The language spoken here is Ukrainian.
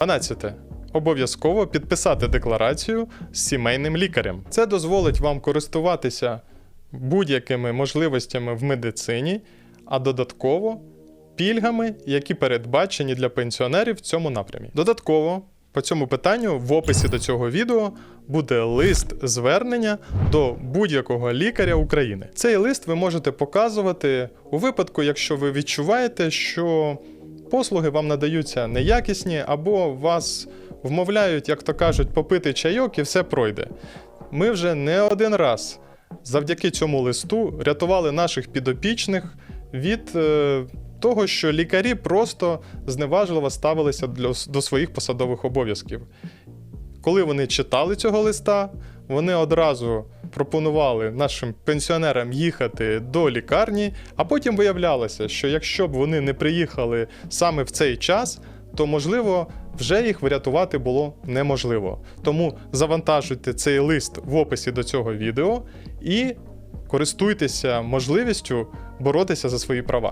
12. Обов'язково підписати декларацію з сімейним лікарем. Це дозволить вам користуватися будь-якими можливостями в медицині, а додатково пільгами, які передбачені для пенсіонерів в цьому напрямі. Додатково по цьому питанню в описі до цього відео буде лист звернення до будь-якого лікаря України. Цей лист ви можете показувати у випадку, якщо ви відчуваєте, що послуги вам надаються неякісні, або вас вмовляють, як то кажуть, попити чайок і все пройде. Ми вже не один раз завдяки цьому листу рятували наших підопічних від е, того, що лікарі просто зневажливо ставилися для, до своїх посадових обов'язків. Коли вони читали цього листа, вони одразу пропонували нашим пенсіонерам їхати до лікарні, а потім виявлялося, що якщо б вони не приїхали саме в цей час, то можливо вже їх врятувати було неможливо. Тому завантажуйте цей лист в описі до цього відео і користуйтеся можливістю боротися за свої права.